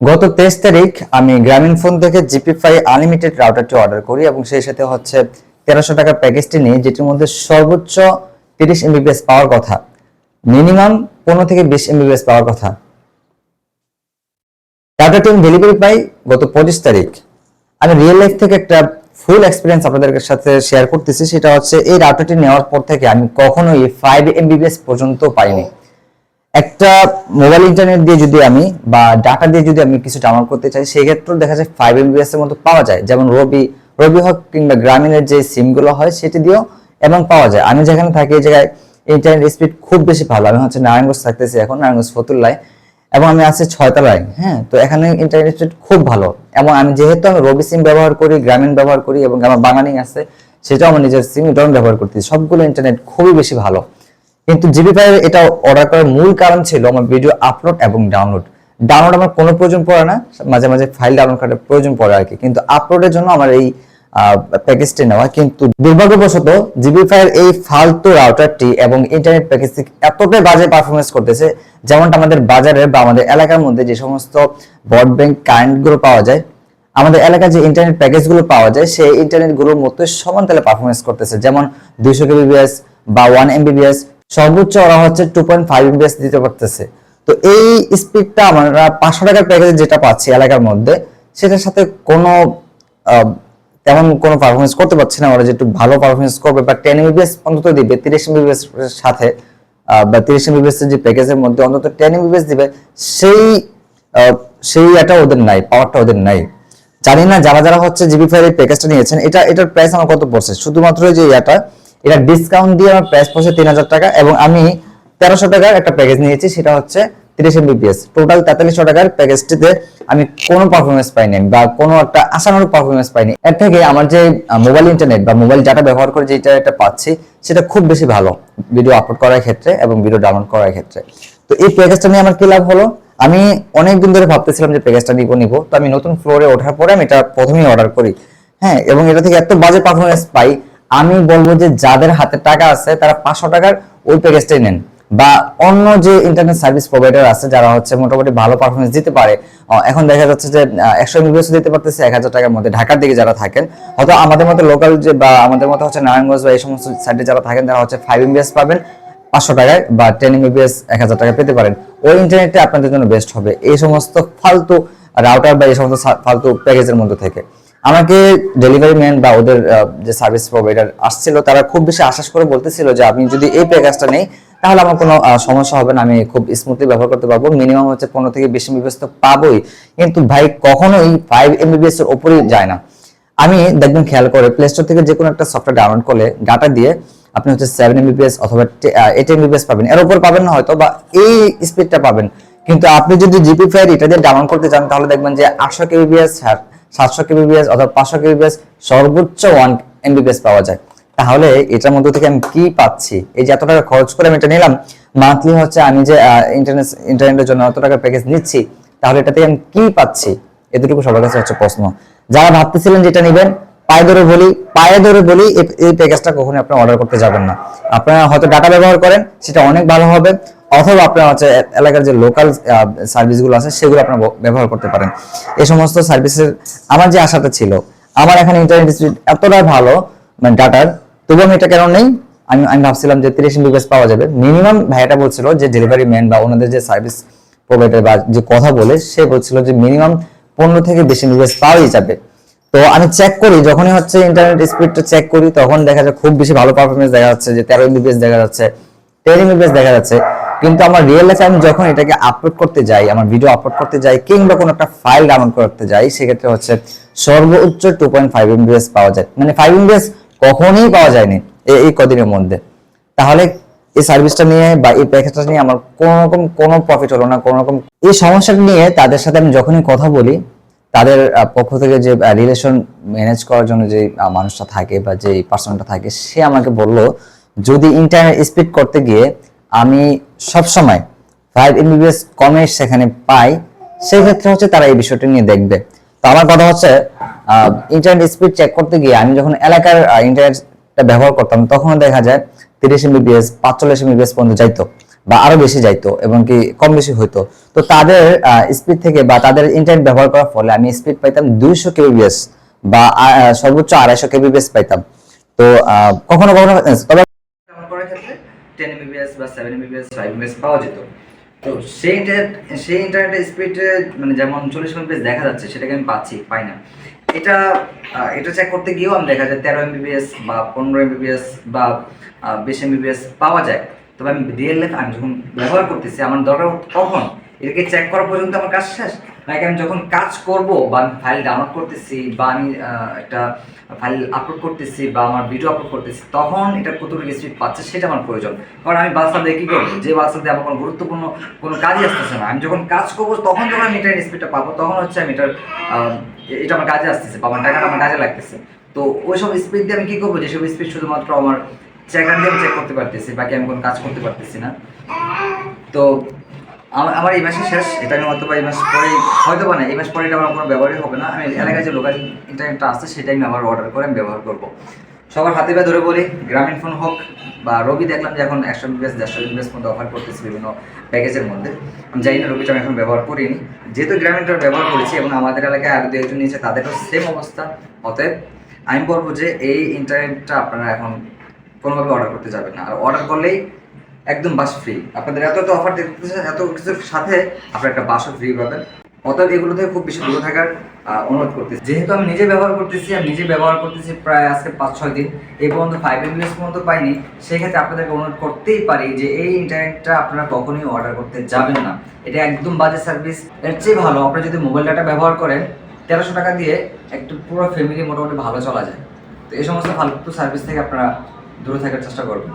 গত তেইশ তারিখ আমি গ্রামীণ ফোন থেকে জিপি ফাই আনলিমিটেড রাউটারটি অর্ডার করি এবং সেই সাথে হচ্ছে তেরোশো টাকার প্যাকেজটি নিই, যেটির মধ্যে সর্বোচ্চ তিরিশ এমবিপিএস পাওয়ার কথা, মিনিমাম পনেরো থেকে বিশ এমবিপিএস পাওয়ার কথা। রাউটারটি আমি ডেলিভারি পাই গত পঁচিশ তারিখ। আমি রিয়েল লাইফ থেকে একটা ফুল এক্সপিরিয়েন্স আপনাদের সাথে শেয়ার করতেছি, সেটা হচ্ছে এই রাউটারটি নেওয়ার পর থেকে আমি কখনোই ফাইভ এমবিপিএস পর্যন্ত পাইনি। একটা মোবাইল ইন্টারনেট দিয়ে যদি আমি বা ডাটা দিয়ে যদি আমি কিছু ডাউনলোড করতে চাই সেই ক্ষেত্রেও দেখা যায় ফাইভ এমবিএস এর মতো পাওয়া যায়। যেমন রবি রবি হোক কিংবা গ্রামীণের যে সিমগুলো হয়, সেটি দিয়েও এবং পাওয়া যায়। আমি যেখানে থাকি এই জায়গায় ইন্টারনেট স্পিড খুব বেশি ভালো। আমি হচ্ছে নারায়ণগঞ্জ থাকতেছি এখন নারায়ণগঞ্জ ফতুল্লায় এবং আমি আছি ছয়তলায় হ্যাঁ? তো এখানে ইন্টারনেট স্পিড খুব ভালো। এবং আমি যেহেতু আমি রবি সিম ব্যবহার করি গ্রামীণ ব্যবহার করি এবং আমার বাঙালি আছে, সেটাও আমার নিজের সিম এটাও ব্যবহার করতেছি। সবগুলো ইন্টারনেট খুবই বেশি ভালো। কিন্তু জিবি ফাইভ এটা অর্ডার করার মূল কারণ ছিল আমার ভিডিও আপলোড এবং ডাউনলোড ডাউনলোড আমার কোনো প্রয়োজন পড়ে না, মাঝে মাঝে ফাইল ডাউনলোড করার প্রয়োজন পড়ে আর কি। কিন্তু আপলোডের জন্য আমার এই প্যাকেজটি নেওয়া কিন্তু দুর্ভাগ্যবশত জিবি ফাইভ এই ফালতু রাউটারটি এবং ইন্টারনেট প্যাকেজটি এতটাই বাজে পারফরমেন্স করতেছে, যেমনটা আমাদের বাজারে বা আমাদের এলাকার মধ্যে যে সমস্ত ব্রডব্যান্ড কারেন্টগুলো পাওয়া যায়, আমাদের এলাকায় যে ইন্টারনেট প্যাকেজগুলো পাওয়া যায়, সেই ইন্টারনেটগুলোর মতো সমান তালে পারফরমেন্স করতেছে। যেমন দুইশো কেবিবিএস বা ওয়ান এমবিবিএস সর্বোচ্চ ওরা হচ্ছে টু পয়েন্ট ফাইভ এমবিএস দিতে পারতেছে। তো এই স্পিডটা আমরা পাঁচশো টাকার প্যাকেজে যেটা পাচ্ছি এলাকার মধ্যে, সেটার সাথে কোনো তেমন কোনো পারফরমেন্স করতে পারছি না। ওরা যে একটু ভালো পারফরমেন্স করবে বা টেন এমবিবিএস অন্তত দিবে, তিরিশ এমবিবিএস এর সাথে বা তিরিশ এমবিবিএস যে প্যাকেজের মধ্যে অন্তত টেন এমবিবিএস দিবে, সেই সেই এটা ওদের নাই পাওয়ারটা ওদের নাই। জানি না যারা যারা হচ্ছে জিবি ফাইভ এই প্যাকেজটা নিয়েছেন, এটা, এটার প্রাইস আমার কত পড়ছে? শুধুমাত্র যে এটা এটা ডিসকাউন্ট দিয়ে আমার প্রাইস পড়ছে তিন হাজার টাকা এবং আমি তেরোশো টাকার একটা প্যাকেজ নিয়েছি, সেটা হচ্ছে তিরিশ এমবিপিএস টোটাল তেতাল্লিশশো টাকার প্যাকেজটিতে আমি কোনো পারফরমেন্স পাইনি বা কোনো একটা আশানুরূপ পারফরমেন্স পাইনি। এর থেকে আমার যে মোবাইল ইন্টারনেট বা মোবাইল ডাটা ব্যবহার করে যে ইন্টারনেটটা পাচ্ছি, সেটা খুব বেশি ভালো ভিডিও আপলোড করার ক্ষেত্রে এবং ভিডিও ডাউনলোড করার ক্ষেত্রে। তো এই প্যাকেজটা নিয়ে আমার কি লাভ হলো? আমি অনেকদিন ধরে ভাবতেছিলাম যে প্যাকেজটা নিবো নিবো। তো আমি নতুন ফ্লোরে ওঠার পরে আমি এটা প্রথমেই অর্ডার করি। হ্যাঁ এবং এটা থেকে এত বাজে পারফরমেন্স পাই আমি বলব যে যাদের হাতে টাকা আছে, তারা পাঁচশো টাকার ওই প্যাকেজটাই নেন। বা অন্য যে ইন্টারনেট সার্ভিস প্রোভাইডার আছে, যারা হচ্ছে মোটামুটি ভালো পারফরমেন্স দিতে পারে এখন দেখা যাচ্ছে যে একশো এমবিএস দিতে পারতেছে, এক হাজার টাকার মধ্যে। ঢাকার দিকে যারা থাকেন, হয়তো আমাদের মতো লোকাল যে বা আমাদের মতো হচ্ছে নারায়ণগঞ্জ বা এই সমস্ত সাইডে যারা থাকেন, তারা হচ্ছে ফাইভ এমবিএস পাবেন, পাঁচশো টাকায় বা টেন এমবিএস এক হাজার টাকা পেতে পারেন। ওই ইন্টারনেটটা আপনাদের জন্য বেস্ট হবে। এই সমস্ত ফালতু রাউটার বা এই সমস্ত ফালতু প্যাকেজের মধ্যে থেকে। আমাকে ডেলিভারি ম্যান বা ওদের যে সার্ভিস প্রোভাইডার আসছিল, তারা খুব বেশি আশ্বাস করে বলতেছিল যে, আপনি যদি এই প্যাকেজটা নেই, তাহলে আমার কোনো সমস্যা হবে না। আমি খুব স্মুথলি ব্যবহার করতে পারব। মিনিমাম হচ্ছে পনেরো থেকে বিশ এমবিএস তো পাবোই। কিন্তু ভাই কখনোই ফাইভ এমবিএস এর উপরেই যায় না। আমি দেখবেন খেয়াল করে প্লে স্টোর থেকে যে কোনো একটা সফটওয়্যার ডাউনলোড করলে, ডাটা দিয়ে আপনি হচ্ছে সেভেন এমবিপিএস অথবা এইট এমবিপিএস পাবেন। এর উপর পাবেন না হয়তো, বা এই স্পিডটা পাবেন। কিন্তু আপনি যদি জিপি ফাইভ এটা দিয়ে ডাউনলোড করতে চান, তাহলে দেখবেন যে আটশো কেবিপিএস সাতশো কেবিপিএস অথবা পাঁচশো কেবিপিএস সর্বোচ্চ ওয়ান এমবিপিএস পাওয়া যায়। তাহলে এটার মধ্যে থেকে আমি কি পাচ্ছি? এই যে এত টাকা খরচ করে আমি এটা নিলাম মান্থলি হচ্ছে আমি যে ইন্টারনেট ইন্টারনেটের জন্য এত টাকা প্যাকেজ নিচ্ছি, তাহলে এটা থেকে আমি কি পাচ্ছি? এতটুকু সবার কাছে হচ্ছে প্রশ্ন। যারা ভাবতেছিলেন যেটা নেবেন, পায়ে ধরে বলি, পায়ে ধরে বলি এই- প্যাকেজটা কখনোই আপনি অর্ডার করতে যাবেন না। আপনারা হয়তো ডাটা ব্যবহার করেন, সেটা অনেক ভালো হবে। অথবা আপনার হচ্ছে এলাকার যে লোকাল সার্ভিসগুলো আছে, সেগুলো আপনারা ব্যবহার করতে পারেন। এই সমস্ত সার্ভিসের আমার যে আশাটা ছিল, আমার এখানে ইন্টারনেট স্পিড এতটা ভালো মানে ডাটার তবু আমি এটা কেন নেই? আমি আমি ভাবছিলাম যে তিরিশ এমবিপিএস পাওয়া যাবে। মিনিমাম ভাইয়াটা বলছিল যে ডেলিভারি ম্যান বা ওনাদের যে সার্ভিস প্রোভাইডার বা যে কথা বলে, সে বলছিল যে মিনিমাম পনেরো থেকে বেশি এমবিপিএস পাওয়াই যাবে। তো আমি চেক করি, যখনই হচ্ছে ইন্টারনেট স্পিডটা চেক করি, তখন দেখা যায় খুব বেশি ভালো পারফরমেন্স দেখা যাচ্ছে, যে তেরো এমবিপিএস দেখা যাচ্ছে টেন এমবিপিএস দেখা যাচ্ছে। কিন্তু আমার রিয়েল লাইফে আমি যখন এটাকে আপলোড করতে যাই, আমার ভিডিও আপলোড করতে যাই, কিংবা কোনো একটা ফাইল ডাউনলোড করতে যাই, সেক্ষেত্রে হচ্ছে সর্বোচ্চ টু পয়েন্ট ফাইভ এমবিএস পাওয়া যায়। মানে ফাইভ এমবিএস কখনোই পাওয়া যায়নি এই- কদিনের মধ্যে। তাহলে এই সার্ভিসটা নিয়ে বা এই প্যাকেজটা নিয়ে আমার কোনো রকম, কোনো প্রফিট হলো না, কোনো রকম এই সমস্যাটা নিয়ে তাদের সাথে আমি যখনই কথা বলি, তাদের পক্ষ থেকে যে রিলেশন ম্যানেজ করার জন্য যে মানুষটা থাকে বা যে পার্সনটা থাকে, সে আমাকে বলল, যদি ইন্টারনেট স্পিড করতে গিয়ে আমি সব সময় ফাইভ এমবিবিএস কমে সেখানে পাই, সেক্ষেত্রে হচ্ছে তারা এই বিষয়টা নিয়ে দেখবে। তো আমার কথা হচ্ছে ইন্টারনেট স্পিড চেক করতে গিয়ে আমি যখন এলাকার ইন্টারনেটটা ব্যবহার করতাম, তখন দেখা যায় তিরিশ এমবিপিএস পাঁচচল্লিশ এমবিপিএস পর্যন্ত যাইতো বা আরও বেশি যাইতো এবং কি কম বেশি হইতো। তো তাদের স্পিড থেকে বা তাদের ইন্টারনেট ব্যবহার করার ফলে আমি স্পিড পাইতাম দুইশো কেবিবিএস বা সর্বোচ্চ আড়াইশো কেবিবিএস পাইতাম। তো কখনো কখনো, তবে করার ক্ষেত্রে টেন এমবিবিএস বা সেভেন এমবিপিএস ফাইভ এমবিএস পাওয়া যেত। তো সেই ইন্টারনেট সেই ইন্টারনেটের স্পিডে মানে যেমন চল্লিশ এমবিবিএস দেখা যাচ্ছে, সেটাকে আমি পাচ্ছি, পাই না। এটা এটা চেক করতে গিয়েও আমি দেখা যায় তেরো এমবিবিএস বা পনেরো এমবিবিএস বা বিশ এমবিবিএস পাওয়া যায়। তবে আমি রিয়েল লাইফ আমি যখন ব্যবহার করতেছি, আমার দরকার কখন? এটাকে চেক করা পর্যন্ত আমার কাজ শেষ? নাকি আমি যখন কাজ করব বা আমি ফাইল ডাউনলোড করতেছি বা আমি একটা ফাইল আপলোড করতেছি বা আমার ভিডিও আপলোড করতেছি, তখন এটা কতটুকু স্পিড পাচ্ছে সেটা আমার প্রয়োজন। কারণ আমি বাসা দিয়ে কী করব? যে বাসা দিয়ে আমার কোনো গুরুত্বপূর্ণ কোনো কাজই আসতেছে না। আমি যখন কাজ করব, তখন যখন আমি এটার স্পিডটা পাবো, তখন হচ্ছে আমি এটার এটা আমার কাজে আসতেছে বা আমার টাকাটা আমার কাজে লাগতেছে। তো ওই সব স্পিড দিয়ে আমি কী করব? যেসব স্পিড শুধুমাত্র আমার চেকার দিয়ে চেক করতে পারতেছি, বাকি আমি কোনো কাজ করতে পারতেছি না। তো আমার আমার এই মাসে শেষ, এটা আমি হয়তো বা এই মাস পরে হয়তো বা না, এই মাস পরে এটা আমার কোনো ব্যবহারই হবে না। আমি এলাকায় যে লোকাল ইন্টারনেটটা আসছে, সেটাই আমি আবার অর্ডার করে আমি ব্যবহার করব। সবার হাতে বা ধরে বলি, গ্রামীণ ফোন হোক বা রবি দেখলাম যে এখন একশো বিএস দেড়শো বিএস মধ্যে অফার করতেছে বিভিন্ন প্যাকেজের মধ্যে। আমি জানি না রবিটা আমি এখন ব্যবহার করিনি। যেহেতু গ্রামীণটা ব্যবহার করেছি এবং আমাদের এলাকায় আরও দু একজন নিয়েছে, তাদেরও সেম অবস্থা। অতএব আমি বলব যে এই ইন্টারনেটটা আপনারা এখন কোনোভাবে অর্ডার করতে যাবেন না। আর অর্ডার করলেই একদম বাস ফ্রি আপনাদের এত এত অফার দিতেছে এত কিছুর সাথে আপনারা একটা বাসও ফ্রি পাবেন। অতএব এগুলো থেকে খুব বেশি দূরে থাকার অনুরোধ করতেছি। যেহেতু আমি নিজে ব্যবহার করতেছি, আমি নিজে ব্যবহার করতেছি প্রায় আজকে পাঁচ, ছয় দিন। এই পর্যন্ত ফাইভ এমবিএস পর্যন্ত পাইনি। সেক্ষেত্রে আপনাদেরকে অনুরোধ করতেই পারি যে এই ইন্টারনেটটা আপনারা কখনোই অর্ডার করতে যাবেন না। এটা একদম বাজে সার্ভিস এর চেয়ে ভালো, আপনারা যদি মোবাইল ডাটা ব্যবহার করেন, তেরোশো টাকা দিয়ে একটু পুরো ফ্যামিলি মোটামুটি ভালো চলা যায়। তো এই সমস্ত ফালতু সার্ভিস থেকে আপনারা দূরে থাকার চেষ্টা করবেন।